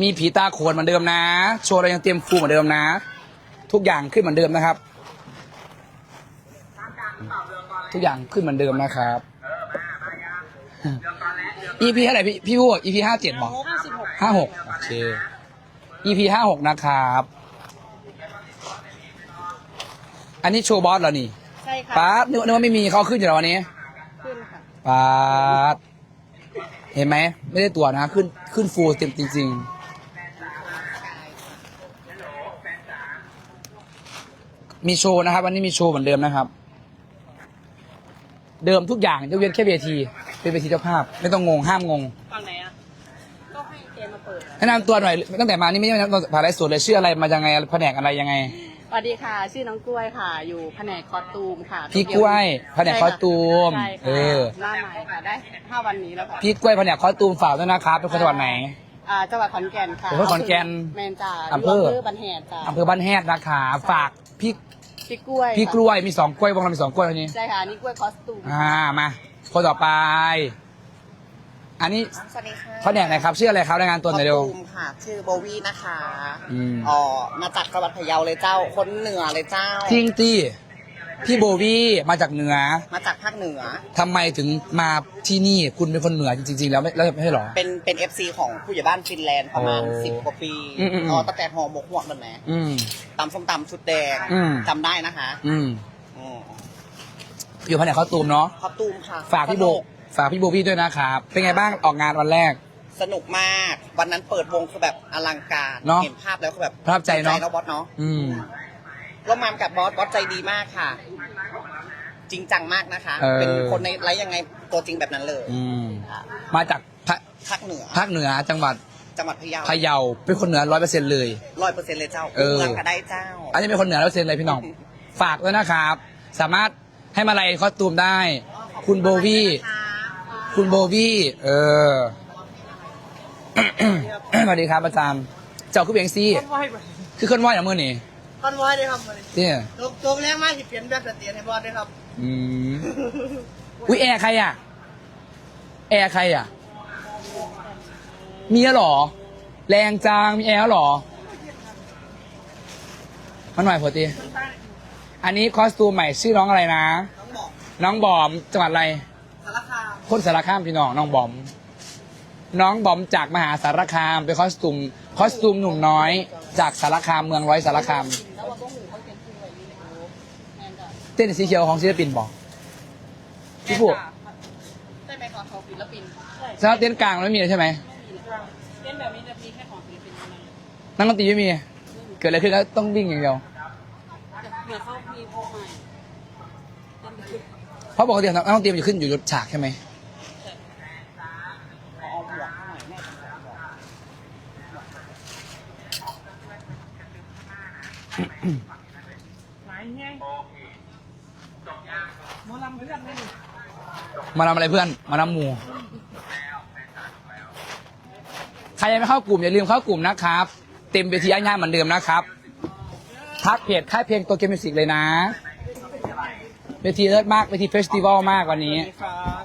มีผีตาโขนเหมือนเดิมนะ โชว์เรายังเตรียมฟูเหมือนเดิมนะ ทุกอย่างขึ้นเหมือนเดิมนะครับ ทุกอย่างขึ้นเหมือนเดิมนะครับ EP เท่าไหร่พี่พี่พูด EP ห้าเจ็ดบอกห้าสิบหกห้าหกโอเค EP ห้าหกนะครับ อันนี้โชว์บอสเหรอนี่ใช่ค่ะป๊าดนึกนึกว่าไม่มีเขาขึ้นอยู่แล้ววันนี้ขึ้นค่ะป๊าดเห็นไหม ไม่ได้ตัวนะ ขึ้นขึ้นฟูลเต็มจริง ๆ มีโชว์นะครับ วันนี้มีโชว์เหมือนเดิมนะครับ เดิมทุกอย่างยกเว้นแค่เวที เป็นเวทีเจ้าภาพ ไม่ต้องงงห้ามงงฝั่งไหนอะ ก็ให้เจมมาเปิดแนะนำตัวหน่อยตั้งแต่มานี่ไม่ได้แนะนำผ่านไลฟ์สดเลยชื่ออะไรมายังไงแผนกอะไรยังไง สวัสดีค่ะ ชื่อน้องกล้วยค่ะ อยู่แผนกคอสตูมค่ะพี่กล้วยแผนกคอสตูม ใช่เอค่ะอหน้าใหม่ค่ะ ได้ห้าวันนี้แล้วค่ะพี่กล้วยแผนกคอสตูมฝากด้วยนะครับเป็นคนจังหวัดไหน อ่าจังหวัดขอนแก่นค่ะเป็นคนขอนแก่นแมนจ่าอำเภอบันแหดจ้า อำเภอบ้านแฮดนะคะฝาก พี่พี่กล้วยพี่กล้วยมีสองกล้วยวงเรามีสองกล้วยคนนี้ ใช่ค่ะอันนี่กล้วยคอสตูมอ่ามาคนต่อไป อันนี้สวัสดีค่ะแผนกไหนครับชื่ออะไรครับรายงานตัวหน่อยเร็ว คอสตูมค่ะ ชื่อโบวี่นะคะอืม อ๋อมาจากจังหวัดพะเยาเลยเจ้า คนเหนือเลยเจ้า จริงตี้พี่โบวี่มาจากเหนือ มาจากภา คเหนือ ทำไมถึงมาที่นี่คุณเป็นคนเหนือจริงๆ แล้วไม่แล้วไม่ใช่เหรอ เป็นเป็นเอฟซีของผู้ใหญ่บ้านฟินแลนด์ประมาณโอ้สิบกว่าปีอืมอืมอืมอ๋อตั้งแต่ห่อหมกหวกมันแหมอืม ตำส้มตำชุดแดงอืม จำได้นะคะอืมอืมอยู่แผนกคอสตูมเนาะคอสตูมค่ะฝากพี่โบ สนุฝากพี่โบวี่ด้วยนะครับเป็นไงบ้างออกงานวันแรก สนุกมาก วันนั้นเปิดวงคือแบบอลังการเนอะเห็นภาพแล้วคือแบบประทับใจเนอะเนาะบอสเนาะอืมร่วมงานกับบอสบอสใจดีมากค่ะ จริงจังมากนะคะ เออ เป็นคนในไลฟ์ยังไงตัวจริงแบบนั้นเลยอืมมาจากภาภาคเหนือภาคเหนือจังหวัดจังหวัดพะเยาพะเยาเป็นคนเหนือร้อยเปอร์เซ็นต์เลย ร้อยเปอร์เซ็นต์เลยเจ้าเออ เมืองก็ได้เจ้า อันนี้เป็นคนเหนือร้อยเปอร์เซ็นต์เลยพี่น้อง ฝากด้วยนะครับ สามารถให้มาลัยคอสตูมได้ คุณโบวี่คุณโบวี่เออ สวัสดีครับอาจารย์เจ้าคือเบียงซี่คอนวอยคือเคลื่อนไหวอย่างมือนี่คอนวอยเลยครับมาเลยเนี่ย ตกตกแรงมากที่เปลี่ยนแบบสเตียนให้บอสด้วยครับ อืมอุ้ยแอร์ใครอะ แอร์ใครอะ มีแล้วเหรอ แรงจังมีแอร์แล้วเหรอมาหน่อยพอตีอันนี้คอสตูมใหม่ชื่อน้องอะไรนะ น้องบอกน้องบอมจังหวัดอะไร สารคามคนสารคามพี่น้องน้องบอม น้องบอมจากมหาสารคามเป็นคอสตูมคอสตูมหนุ่มน้อย จากสารคามเมืองร้อยสารคาม แล้วว่าพวกหนูเขาเป็นผู้อายุแมนจ่าเต้นสีเขียวของศิลปินบอกพี่พูดใช่ไหมคะของศิลปินใช่สำหรับเต้นกลางไม่มีเลยใช่ไหมเล่นแบบนี้จะมีแค่ของศิลปินเท่านั้นนักดนตรีไม่มี เกิดอะไรขึ้นก็ต้องวิ่งอย่างเดียวเหมือนเขามีพวกใหม่เพราะปกตินักดนตรีมันจะขึ้นอยู่รถฉากใช่ไหมไหนไงหมอลำเพื่อนไม่หนึ่งมาทำอะไรเพื่อน มาทำหมูใครยังไม่เข้ากลุ่มอย่าลืมเข้ากลุ่มนะครับ เต็มเวทีอาญาเหมือนเดิมนะครับทักเพจค่ายเพลงตัวเกมมิวสิกเลยนะเวทีเลิศมากเวทีเฟสติวัลมากวันนี้ครับ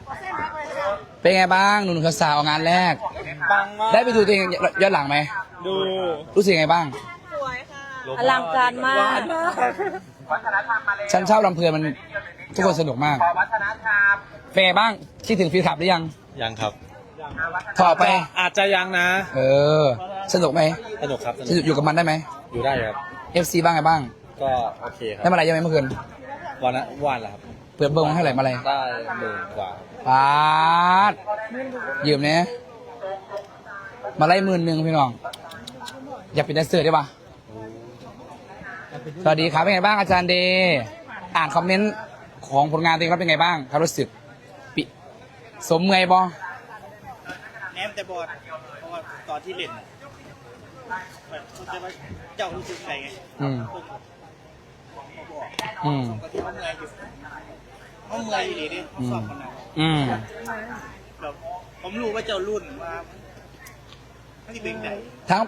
เป็นไงบ้างหนุ่มๆสาวๆออกงานแรก ปังมากได้ไปดูตัวเองย้อนหลังไหมดู รู้สึกยังไงบ้างอลังการมาก ฉันชอบลำเพลินมัน ทุกคนสนุกมากเป็นไงบ้างคิดถึงฟีลคลับหรือยัง ยังครับ ต่อไป อาจจะยังนะ เออ สนุกไหมสนุกครับสสนุนุกกอยู่กับมันได้ไหม อยู่ได้ครับ FC บ้างไงบ้าง ก็โอเคคได้รับมาอะไรยังไงเมื่อคืนวันนั้นวันละครับ เปิดเบิ้งให้ไหร่มาอะไรได้หมื่นกว่าปาดยืมเนี่ยมาไล่หมื่นหนึ่งพี่น้อง อยากเป็นแดนเซอร์ได้ปะสวัสดีครับเป็นไงบ้างอาจารย์เดย์อ่านคอมเมนต์ ของผลงานตัวเองแล้วเป็นไงบ้างครับรู้สึกปิสมเมอยบอแนมแต่บอสเพราะว่าตอนที่เล่นน่ะแบบคุณจะว่าเจ้ารู้สึกไงไงอืมผมบอกอืมก็ที่เขาเมื่อยอยู่เขาเมื่อยอยู่ดีดิเขาสอบคนนั้นอืมแบบผมรู้ว่าเจ้ารุ่นว่าไม่ได้เป็นไงทั้ง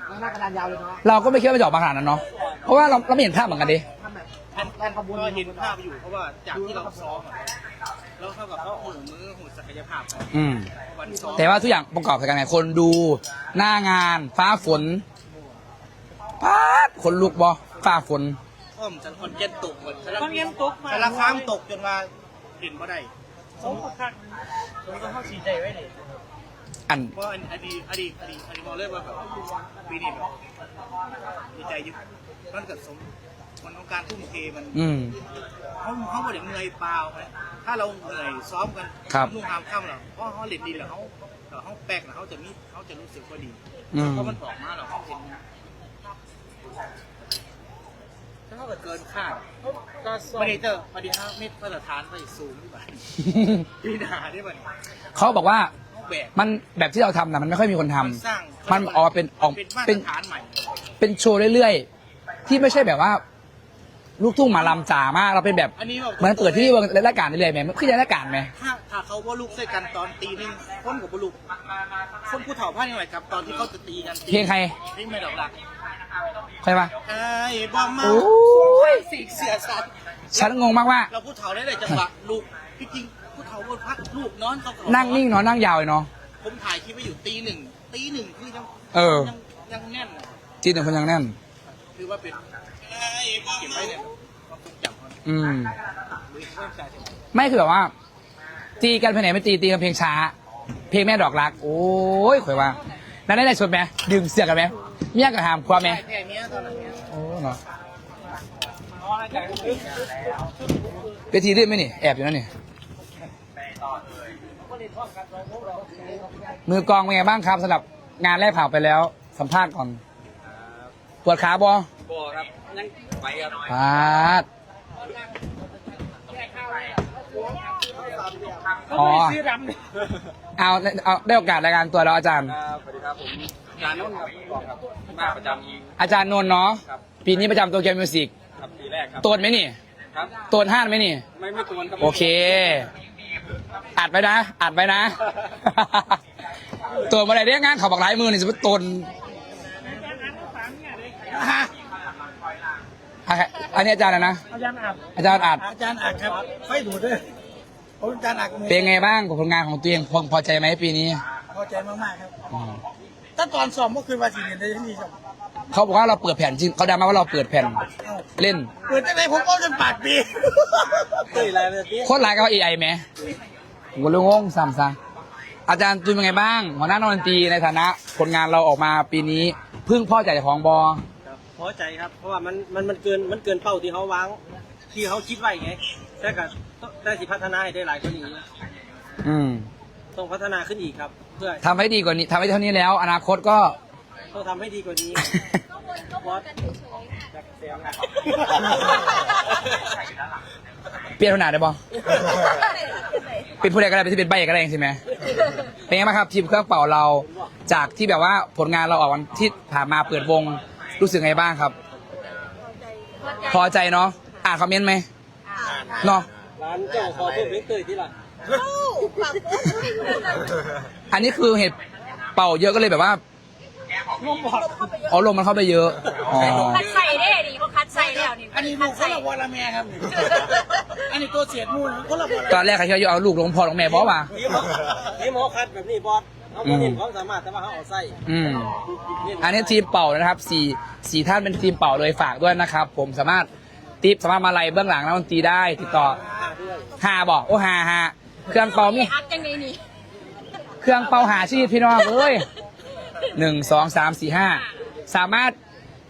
เราก็ไม่คิดว่ามันจะออกมาขนาดนั้นเนาะ เพราะว่าเราเราไม่เห็นภาพเหมือนกันดิ แผ่นแผ่นขบวนก็เห็นภาพอยู่เพราะว่าจากที่เราซ้อมอะแล้วเท่ากับเขาหูมือหูศักยภาพของอืม วันซ้อมแต่ว่าทุกอย่างประกอบกันไงคนดูหน้างาน ฟ้าฝนป๊าดคนลุกบอฟ้าฝนพ่อมจันคอนเก็ตตกหมดคอนเก็ตตกมา แต่ละครั้งตกจนมาเห็นว่าได้สมมติครับสมมติเขาสีใจไว้ดิอัน เพราะอดีตอดีตอดีตอดีตมองเลยว่าแบบปีนี้แบบดีใจอยุมันเกิดสม มันของการทุ่มเทมันอืม เขาเขาไม่ได้เหนื่อยเปล่านะถ้าเราเหนื่อยซ้อมกันครับนุ่งหามค่ำเราเพราะเขาเล่นดีแล้วเขาแล้วเขาแปลกแล้วเขาจะมีเขาจะรู้สึกว่าดีอืมเพราะมันออกมาเราเขาเห็นถ้าเขาเกิดเกินคาดก็ไม่ได้เจอพอดีครับมิตรมาตรฐานไปสูงที่บ้านพี่นาที่บ้านเขาบอกว่าเขาแบกมันแบบที่เราทำนะมันไม่ค่อยมีคนทำมันสร้างมันออกมาเป็นออกเป็นมาตเป็รนฐานใหม่ เป็นโชว์เรื่อยๆ ที่ไม่ใช่แบบว่า ลูกทุ่งหมาลำจ๋ามากเราเป็นแบบอันนี้แบบเหมือนเปิดที่รายการนี่เลยไหมขึ้นรายการไหมถ้าถ้าเขาว่าลูกใส่กันตอนตีหนึงคนกับบุลูกคนผู้เฒ่าพลาดยังไงกับตอนที่เขาจะตีกันเพลงใครเพลงไม่ดอกรักใครปะไอ้บ้ามาโอ้ยสีเสียสัตว์ฉันงงมากว่า เราผู้เฒ่าได้เลยจังหวะลูกพี่จริงผู้เฒ่าบนพักลูกนอนเขาขอนั่งนิ่งเนาะนั่งยาวเลยเนาะผมถ่ายคลิปไว้อยู่ตีหนึ่งตีหนึ่งคือยังเออยังยังแน่นอะจีนหนึ่งคนยังแน่นคือว่าเป็น อืม ไม่คือแบบว่า ตีกันเพลงไหนไม่ตีตีกันเพลงช้า เพลงแม่ดอกรัก โอ้ยข่อยว่านั่นได้ได้ชดไหมดึงเสือกันไหมเมียกับหามความไหมแค่เนี้ยตอนนั้นเนี่ยโอ้เนาะเวทีลื่นไหมนี่แอบอยู่นั่นนี่มือกองเป็นไงบ้างครับสำหรับงานแรกผ่านไปแล้ว สัมภาษณ์ก่อนปวดขาบอบ่ครับ ปาดอ๋อเอาเอาได้โอกาสรายการตัวแล้วอาจารย์ ครับสวัสดีครับผมอาจารย์นุ่นครับบอกครับมาประจำอาจารย์นนท์เนาะครับปีนี้ประจำตัวเกมมิวสิกครับปีแรกครับ ตัวไหมนี่ครับ ตัวห้านไหมนี่ ไม่ไม่ตวนครับโอเค อัดไว้นะ อัดไว้นะ ตัวมาอะไรเรียกงานเขาบอกหลายมือนี่สมมติตน อะอันนี้อาจารย์อะไรนะ อาจารย์อัดอาจารย์อัดอาจารย์อัดครับ ไฟดูดด้วยผมอาจารย์อัดเป็นไงบ้างกับผลงานของตัวเองพอพอใจไหมปีนี้พอใจมากๆครับอืมถ้าตอนสอบเมื่อคืนวันสี่เดือนได้ที่นี่ครับเขาบอกว่าเราเปิดแผ่นจริงเขาดังมาว่าเราเปิดแผ่นเล่น เปิดได้ไหมผมก็จนปากปีตื่นอะไรเลยพี่โคตรหลายก็เอไอไหมผมก็เลยงงซ้ำซะอาจารย์ตุนเป็นไงบ้างหัวหน้านักดนตรีในฐานะผลงานเราออกมาปีนี้เพึ่งพ่อใจจากของบอ พอใจครับ เพราะว่ามันมันมันเกินมันเกินเป้าที่เขาวาง ที่เขาคิดไว้ไงแต่ก็ต้องได้สิพัฒนาให้ได้หลายกว่านี้อืมต้องพัฒนาขึ้นอีกครับ เพื่อทำให้ดีกว่านี้ทำให้เท่านี้แล้ว อนาคตก็ ต้องทำให้ดีกว่านี้บอสจากเสียงอะเปลี่ยนขนาดได้บ่เป็นผู้ใดก็ได้เป็นที่เป็นใบก็ได้ใช่ไหมเป็นไงบ้างครับทีมเครื่องเป่าเราจากที่แบบว่าผลงานเราออกวันที่ผ่านมาเปิดวง รู้สึกไงบ้างครับ พอใจเนาะอ่านคอมเมนต์ไหมเนาะร้านเจ้าขอเพิ่มเล็กเตยที่ละอันนี้คือเห็ดเป่าเยอะก็เลยแบบว่าอ๋อลมมันเข้าไปเยอะอ๋อคัดใส่ได้ดิเขาคัดใส่แล้วนี่อันนี้ลูกคนละวอลเมียครับ อันนี้ตัวเสียดมูลคนละวอลตอนแรกใครคิดว่าจะเอาลูกลงพ่อลงแม่บอกว่านี่หมอนี่หมอคัดแบบนี้บอส เขาไม่เห็นความสามารถแต่ว่าเขาเอาไส้อืม อันนี้ทีมเป่านะครับสี่สี่ท่านเป็นทีมเป่าเลยฝากด้วยนะครับ ผมสามารถติปสามารถมาไล่เบื้องหลังนักดนตรีได้ติดต่อหาบอกโอ้หาหาเครื่องเป่ามี อักจังไงนี่เครื่องเป่าหาชีวิตพี่น้องเอ้ยหนึ่งสองสามสี่ห้าสามารถ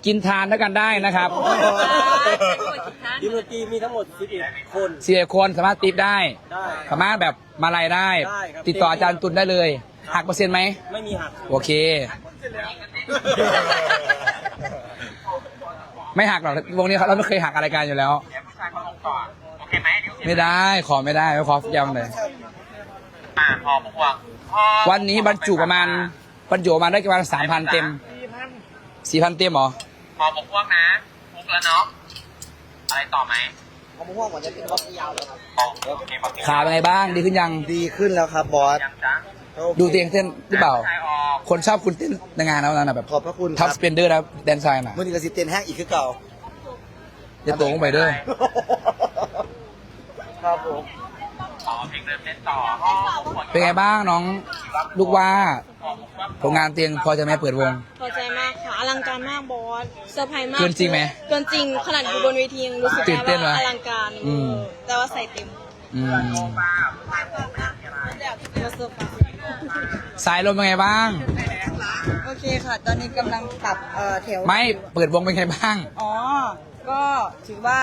กินทานด้วยกันได้นะครับทีมดนตรีมีทั้งหมด 11 คนสี่คนสามารถติปได้ ได้ สามารถแบบมาไล่ได้ ได้ครับ ติดต่ออาจารย์ตุลได้เลย หักเปอร์เซ็นต์ไหม ไม่มีหักโอเค ไม่หักหรอกวงนี้เราไม่เคยหักอะไรกันอยู่แล้ว ไม่ได้ขอไม่ได้ไม่ขอย้ำเลยวันนี้บรรจุประมาณบรรจุประมาณได้ประมาณสามพันเต็มสี่พันเต็มเหรอพอผมพวกนะพุกแล้วเนาะอะไรต่อไหมผมม่วงกว่าจะเป็นบอสยาวเลยครับอ๋อโอเคบอกขาเป็นไงบ้างดีขึ้นยังดีขึ้นแล้วครับบอสยังจ้า ดูเตียงเต้นหรือเปล่าใช่ออกคนชอบคุณเต้นในงานแล้วนะแบบขอบพระคุณคท็อรัปบสเปนเดอร์นะแดนไซน์น่ะมื่อนี้ก็สิเต้นแห้งอีกคือเก่าจะโตลงไปเด้อครับผมเป็นไงบ้างน้องลูกว่าผลงานเตียงพอจะไหมเปิดวง พอใจมากค่ะอลังการมากบอสเซอร์ไพรส์มากเกินจริงไหมเกินจริงขนาดอยู่บนเวทียังรู้สึกตื่นเต้นได้ไหมว่าอลังการอืม แต่ว่าใส่เต็มอืม มาเซอร์ไพรส์ สายลมเป็นไงบ้าง โอเคค่ะ ตอนนี้กำลังปรับเอ่อแถว ไม่เปิดวงเป็นไงบ้าง อ๋อ ก็ถือว่า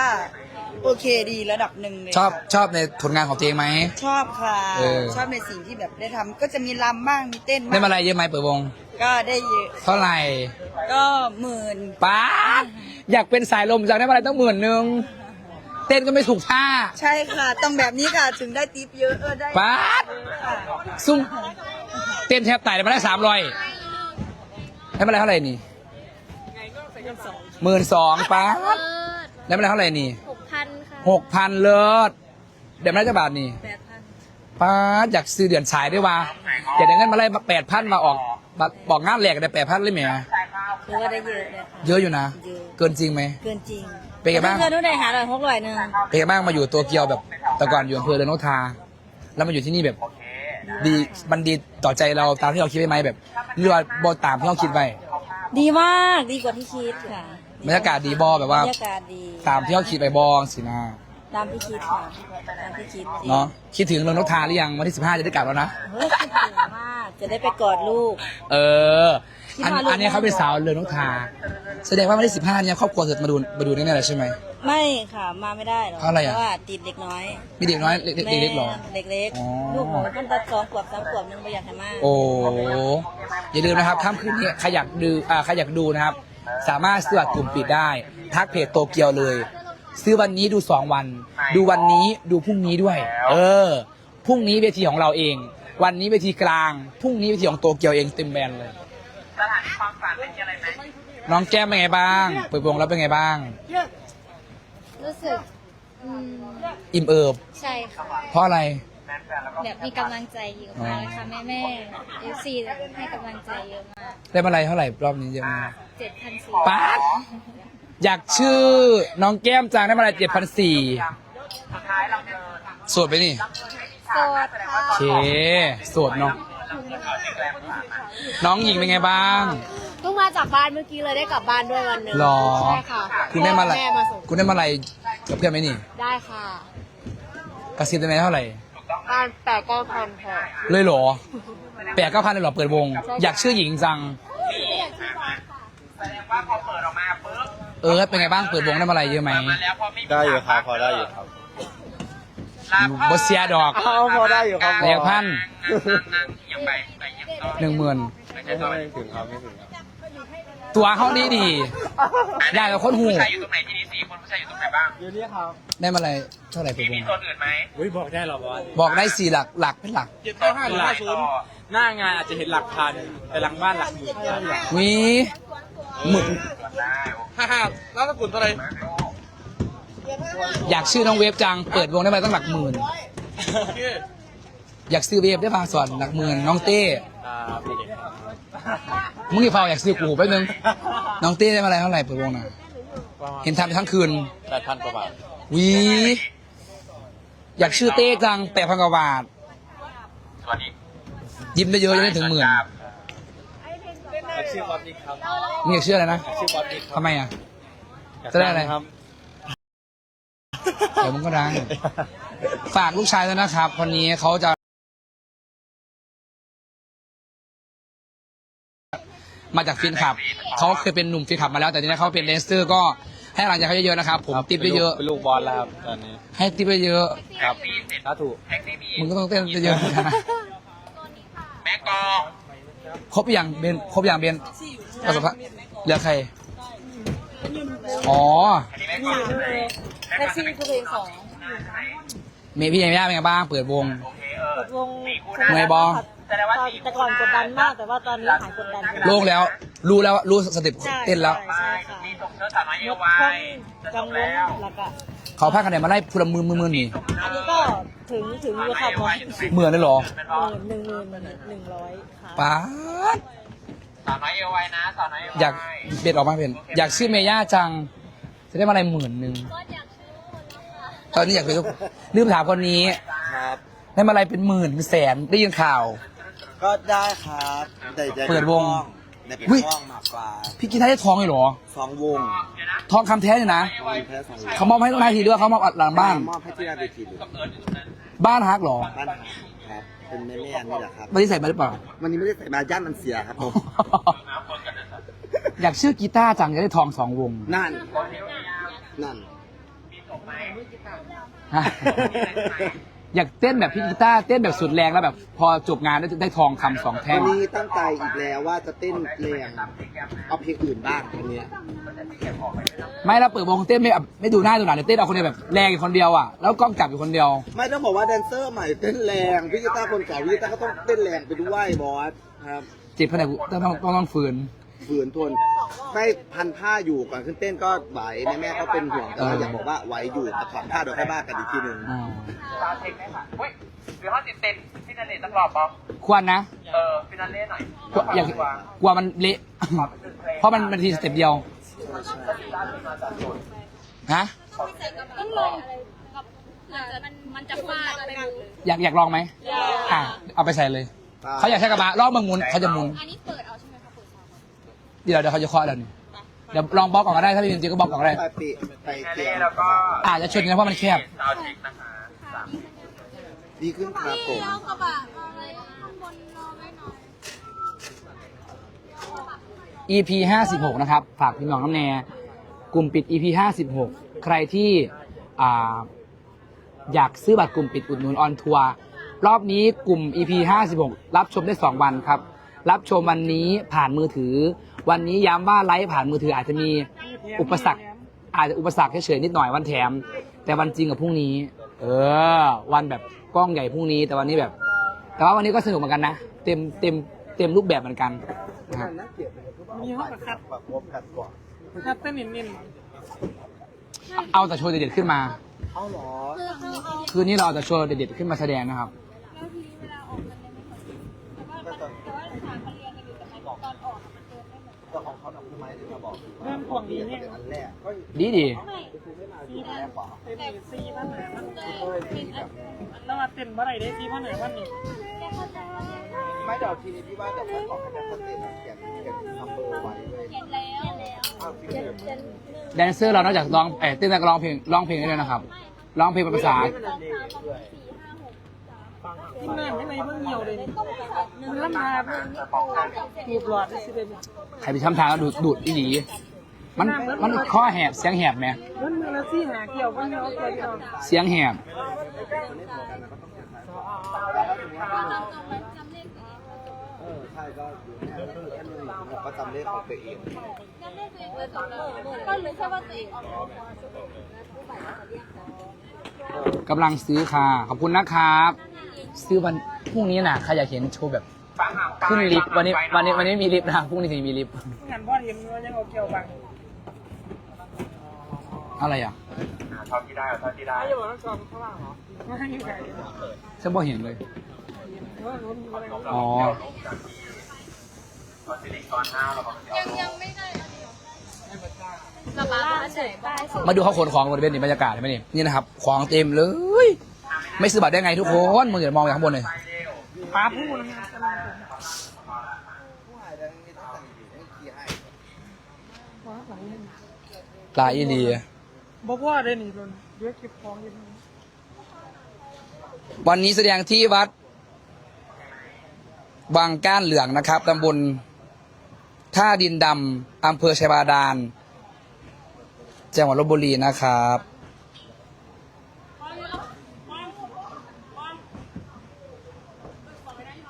โอเคดีระดับหนึ่งเลยชอบค่ะชอบในผลงานของตัวเองไหม ชอบค่ะ เออ ชอบในสิ่งที่แบบได้ทำก็จะมีรำบ้างมีเต้นได้บ้างมาอะไรเยอะไหมเปิดวง ก็ได้เยอะเท่าไหร่ก็หมื่นป้าดอยากเป็นสายลมจากได้มาอะไรต้องหมื่นหนึ่งเต้นก็ไม่ถูกท่าใช่ค่ะ ต้องแบบนี้ค่ะ ถึงได้ติปเยอะเออได้ป้าดค่ะ ซุ่ม เต้นแทบตายได้มาได้สามร้อยได้มาอะไรเท่าไหร่นี่หมื่นสองป้าดได้มาอะไรเท่าไหร่นี่หกพันค่ะหกพันเลิศเดี๋ยวมาได้จะบาทนี่แปดพันป้าดอยากซื้อเดือนฉายด้วยว่าอยากได้เงินมาไล่มาแปดพันมาออกมาบอกงานแหลกได้แปดพันเลยไหมถือว่าได้เยอะเลยค่ะเยอะอยู่นะเยอะเกินจริงไหมเกินจริงเป็นไงบ้างเพื่อนนู้นได้หาหน่อยหกร้อยหนึ่งเป็นไงบ้างมาอยู่ตัวเกียวแบบแต่ก่อนอยู่อำเภอเรโนทา แล้วมาอยู่ที่นี่แบบ ดีมันดีต่อใจเราตามที่เราคิดไว้ไหมแบบหรือว่าบอตามที่เราคิดไว้ดีมากดีกว่าที่คิดค่ะบรรยากาศดีบอแบบว่าบรรยากาศดีตามที่เราคิดไปบองสินะตามที่คิดค่ะตามที่คิดจริงเนาะคิดถึงเรโนทาหรือยังวันที่สิบห้าจะได้กลับแล้วนะเฮ้ยคิดถึงมากจะได้ไปกอดลูก เออ อันคิดว่าลูกอันนี้เขาเป็นสาวเรโนทาแสดงว่าวันที่สิบห้าเนี่ยครอบครัวเกิดมาดูมาดูแน่ๆเลยใช่ไหม ไม่ค่ะมาไม่ได้หรอกเพราะอะไรอะว่าติดเด็กน้อยมีเด็กน้อยเด็กเด็กเด็กๆเหรอเด็กเล็กอ๋อลูกหนูเพิ่งตัดสองขวบสามขวบนึงไม่อยากให้มาก โอ้อย่าลืมนะครับค่ำคืนนี้ใครอยากดูอ่าใครอยากดูนะครับ สามารถซื้อบัตรกลุ่มปิดได้ ทักเพจโตเกียวเลย ซื้อวันนี้ดูสองวัน ดูวันนี้ดูพรุ่งนี้ด้วย เออพรุ่งนี้เวทีของเราเอง วันนี้เวทีกลางพรุ่งนี้เวทีของโตเกียวเองเต็มแบนเลย น้องแก้มเป็นไงบ้างเปิดวงแล้วเป็นไงบ้าง รู้สึกอืมอิ่มเอิบ ใช่ค่ะ เพราะอะไรแบบมีกำลังใจเยอะมากเลยค่ะแม่แม่เอฟซีให้กำลังใจเยอะมากได้มาอะไรเท่าไหร่รอบนี้เยอะมากเจ็ดพันสี่ป๊าดอยากชื่อน้องแก้มจังได้มาอะไรเจ็ดพันสี่สวดไปนี่ โสดค่ะ โอเคสวดเนาะ น้องหญิงเป็นไงบ้าง เพิ่งมาจากบ้านเมื่อกี้เลยได้กลับบ้านด้วยวันหนึ่งหรอ ใช่ค่ะคุณได้มาอะไรแม่มาส่งคุณได้มาอะไรกับเพื่อนไหมนี่ ได้ค่ะกระซิบได้ไหมเท่าไหร่บ้านแปดเก้าพันค่ะเลยเหรอแปดเก้าพันเลยเหรอเปิดวง อยากชื่อหญิงจัง เออเป็นไงบ้างเปิดวงได้มาอะไรเยอะไหม ได้อยู่ครับพอได้อยู่ครับ บเซียดอก เอาพอได้อยู่ครับแรงพันหนึ่งหมื่นไม่ถึงครับไม่ถึงครับตัวเขาดีดีได้กับคนหูอยู่ตรงไหนที่นี่สี่คนผู้ชายอยู่ตรงไหนบ้าง อยู่นี่ครับได้มาอะไรเท่าไหร่เปิดวมีงตัวอื่นไหมอุ้ยบอกได้เหรอบอสบอกได้สี่หลักหลักเป็นหลักเจ็ดเก้าห้าหรือห้าศูนย์หน้างานอาจจะเห็นหลักพันแต่หลังบ้านหลักหมื่นวิหมึกห้าห้าแล้วถ้ากุ่นตัวอะไรอ ยากชื่อน้องเวฟจัง เปิดวงได้มาตั้งหลักหมื่นโอเคอยากซื้อเวฟได้บางส่วนหลักหมื่นน้องเต้ครับมึงกี่เฝ้าอยากซื้อกูแป๊บนึง น้องเต้ได้มาอะไรเท่าไหร่เปิดวงน่ะ เห็นทำไปทั้งคืน แปดพันกว่าบาทวี อยากชื่อเต้จังแปดพันกว่าบาท สวัสดียิ้มได้เยอะยังไม่ถึงหมื่นชื่อบอสนิกครับ มึงอยากชื่ออะไรนะชื่อบอสนิกครับทำไมอะ จะได้อะไร ครับ เดี๋ยวมึงก็ดัง ฝากลูกชายด้วยนะครับคนนี้เขาจะ มาจากฟินขับ เขาเคยเป็นหนุ่มฟินขับมาแล้ว แต่ทีนี้เขาเป็นเลสเตอร์ก็ให้กำลังใจเขาเยอะๆนะครับ ผมติปเยอะเป็นลูกบอลแล้วครับตอนนี้ ๆให้ติปเยอะครับถ้าถูก ๆมึงก็ต้องเต้นเยอะๆนะแม่กองครบอย่างเบนครบอย่างเบนประสบภาพเหลือใคร อ๋อแท็กซี่คือเพลงสองเมย์พี่ยังไม่ได้เป็นไงบ้าง เปิดวง เปิดวงเมื่อยบอแต่ก่อนกดดันมาก แต่ว่าตอนนี้หายกดดันไปโล่งแล้ว รู้แล้ว รู้สเต็ปใช่เต้นแล้วใช่ค่ะมีส่งเสื้อสาวน้อยเอลวดไว้ความกังวลแล้วก็เขาพาคะแนนมาไล่พูดมือมือมือนี่อันนี้ก็ถึงถึงอยู่ค่ะบอสเหมือนเลยเหรอหนึ่งหมื่นหนึ่งร้อยค่ะป๊าด สาวน้อยเอวไว้นะสาวน้อยเอวไว้อยากเบ็ดออกมาเป็นอยากชื่อเมย่าจัง จะได้มาอะไรหมื่นหนึ่งตอนนี้อยากเป็นลูกลืมถามคนนี้ ครับ ได้มาอะไรเป็นหมื่นเป็นแสนได้ยินข่าว ก็ได้ครับแต่จะเปิดวงในเป็นอุ๊ย ห้องมากกว่าพี่กีตาร์ได้ทองเลยเหรอ สองวงทองคำแท้เลยนะวงแค่สองวงเขามอบให้หน้าทีด้วยเขามอบหลังบ้าน มอบให้ที่หน้าเวทีเลยบ้านฮักเหรอบ้านครับ เป็นแม่แม่ๆนี่แหละครับไม่ได้ใส่มาหรือเปล่า วันนี้ไม่ได้ใส่มาย่านมันเสียครับผมอยากชื่อกีตาร์จังจะได้ทองสองวง นั่น นั่น ฮะ อยากเต้นแบบพี่กีตาร์เต้นแบบสุดแรงแล้วแบบ พอจบงานได้ได้ทองคำสองแท่วังนนี้ตั้งใจอีกแล้วว่าจะเต้นแรงเอาเพลงอื่นบ้างวันเนี้ยไม่แล้วเปิดวงเต้นไม่แบบไม่ดูหน้าดูหลังเลยเต้นเอาคนเดียวแบบแรงอยู่คนเดียวอะแล้วกล้องจับอยู่คนเดียว ไม่ต้องบอกว่าแดนเซอร์ใหม่เต้นแรงพี่กีตาร์คนเก่าพี่กีตาร์ก็ต้องเต้นแรงไปด้วยบอสครับเจ็บขนาดต้องต้องต้องต้องฝืนฝืนทน ไม่พันผ้าอยู่ก่อนขึ้นเต้นก็ไหวแม่แม่ๆก็เป็นห่วงแต่ว่าเอออยากบอกว่าไหวอยู่แต่ถอดผ้าเดี๋ยวให้บ้ากันอีกทีหนึ่งอ่าตาเช็คไหมคะเฮ้ยหรือห้าสิบเต็นฟินาเล่สักรอบป่ะควรนะเออฟินาเล่หน่อยกลัวอยากกลัวมันเละ เพราะมันมันทีสเต็ปเดียวฮะต้องลองมันมันจะฟาดไปหมดเลยอยากอยากลองไหมอะเอาไปใส่เลย เขาอยากใช้กระบะรอบมึงหมุนเขาจะหมุน อันนี้เปิดเอา เดี๋ยวเดี๋ยวเขาจะเคาะแล้วนี่เดี๋ยวลองบล็อกก่อนก็ได้ถ้าไม่จริงก็บล็อกก่อนก็ได้ไปปิไปฟินาเตรีเล่ยมแล้วก็อาจจะชนกันเพราะมันแคบ ซาวเช็คนะคะสามดีขึ้นครับผมเอากระบะอะไรข้างบนรอไว้หน่อย EP 56 นะครับ ฝากพี่น้องน้ำแนกลุ่มปิด EP 56 ใครที่อ่าอยากซื้อบัตรกลุ่มปิดอุดหนุนออนทัวร์รอบนี้กลุ่ม EP 56 รับชมได้ 2 วันครับ รับชมวันนี้ผ่านมือถือ วันนี้ย้ำว่าไลฟ์ผ่านมือถืออาจจะมีอุปสรรค อาจจะอุปสรรคเฉยๆนิดหน่อยวันแถม แต่วันจริงกับพรุ่งนี้ เออ วันแบบกล้องใหญ่พรุ่งนี้ แต่วันนี้แบบ แต่ว่าวันนี้ก็สนุกเหมือนกันนะเต็มเต็มเต็มรูปแบบเหมือนกันนะครับมีห้องประคับประคบกันก่อนเอาแต่โชว์เด็ดๆขึ้นมา เอาเหรอ คืนนี้เราเอาแต่โชว์เด็ดๆขึ้นมาแสดงนะครับ เจ้าของเขาหนักทำไมถึงมาบอกเริ่มห่วงดีเนี่ยอันแรกก็ดีดีแล้วมาเต้นเมื่อไหร่ได้ซีพ่อเหนือวันนี้ไม่เดี๋ยวทีนี้พี่ว่าเดี๋ยวเขาขอให้แดนเซอร์เต้นเขียนเขียนนัมเบอร์ไว้เลยอ้วจริงเหรอแดนเซอร์เรานอกจากร้องเออเต้นแล้วก็ร้องเพลงร้องเพลงได้ด้วยนะครับร้องเพลงเป็นภาษา ที่นั่นไม่ในเพิ่งเหี่ยวเลยมันลำบากถูกหลอดสิเป็นใครไปทำทางแล้วดูดดูดอีหลีมันมันข้อแหบเสียงแหบไหมมันมือละซี่หาเกี่ยวมันเหี่ยวเกี่ยวเกี่ยวเสียงแหบเออใช่ก็อยู่แค่นั้นคือแค่หนึ่งผมก็จำเลขของตัวเองก็รู้แค่ว่าตัวเองออกกำลังซื้อค่ะ ขอบคุณนะครับ ซื้อวันพรุ่งนี้นะใครอยากเห็นโชว์แบบฟังห่างขึ้นลิฟต์วันนี้วันนี้วันนี้มีลิฟต์นะพรุ่งนี้ถึงมีลิฟต์งานพ่อเห็นว่ายังเอาเกี่ยวบังอะไรอะเท่าที่ได้เอาเท่าที่ได้ไม่จะบอกว่าก่อนข้างล่างเหรอไม่ให้ใครฉันบ่เห็นเลยว่ารู้มีอะไรอ๋อตอนสิริก่อนหน้าเราบอกยังยังไม่ได้ระบายเฉยบ้ามาดูเขาขนของบริเวณนี้บรรยากาศเห็นไหมนี่นี่นะครับ ของเต็มเลย ไม่ซื้อบัตรได้ไงทุกคนมึงอย่ามองไปข้างบนเลยปลาพูนะลาอีเลียบอกว่าได้หนีโดนเยอะเก็บของยู่วันนี้แสดงที่วัด บางก้านเหลืองนะครับตำบลท่าดินดำอำเภอชัยบาดาลจังหวัดลบบุรีนะครับ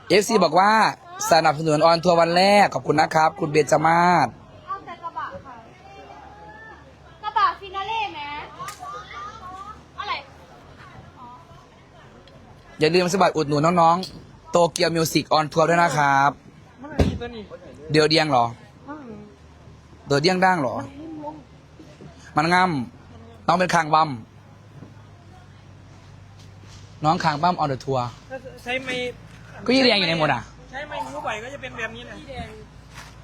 เอฟซีบอกว่าสนับสนุนออนทัวร์วันแรก ขอบคุณนะครับ คุณเบนจามาศเอาแต่กระบะค่ะ กระบะฟินาเล่ไหมอะไร อย่าลืมสมัครอุดหนุนน้องๆ โตเกียวมิวสิกออนทัวร์ด้วยนะครับ มันอะไรตัวนี้เดียวเดียงเหรอ มันเดียวเดียงด่างเหรอมันง่ำน้องเป็นคางบัมน้องคางบัมออนเดอะทัวร์ ใช้ไม้ ก็ยี่เรียงอยู่ในหมดอะ ใช้ไม้นิ้วไหวก็จะเป็นแบบนี้นะ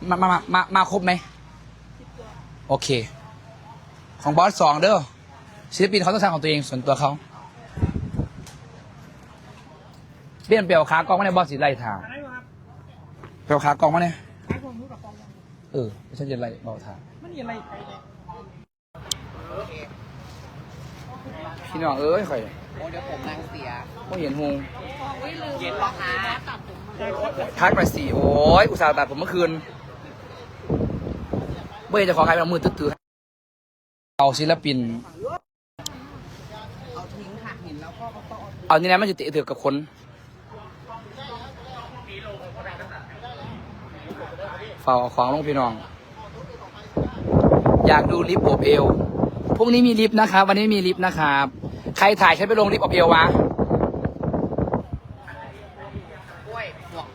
มามา มา มา มาครบไหม โอเค ของบอสสองเด้อ ศิลปินเขาต้องทำของตัวเองส่วนตัวเขาเปลี่ยนเปลี่ยวขากองมาในบอสสีไล่ทางเปลี่ยวขากองมาเนี่ยเออไม่ใช่เย็นไรเบาทาง มันยังไงพี่น้องเอ้ยข่อย โอ้เดี๋ยวผมนางเสียไม่เห็นหงเย็นปะคะทักไปสี่โอ้ยอุตส่าห์ตัดผมเมื่อคืนเบ้ยจะขอใครเป็นมือตื้อๆเอาศิลปิน เอาทิ้งค่ะเห็นแล้วก็ต้องเอาเอานี่นะมันจะติดถือกับคนเฝ้าเอาของลงพี่น้อง อยากดูลิฟต์อบเอวพรุ่งนี้มีลิฟต์นะครับ วันนี้มีลิฟต์นะครับ ใครถ่ายฉันไปลงลิฟต์อบเอววะกล้วยหวะ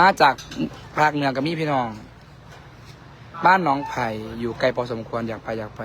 มาจากภาคเหนือกับมีพี่น้อง บ้านหน้องไผ่อยู่ไกลพอสมควรอยากไปอยากไป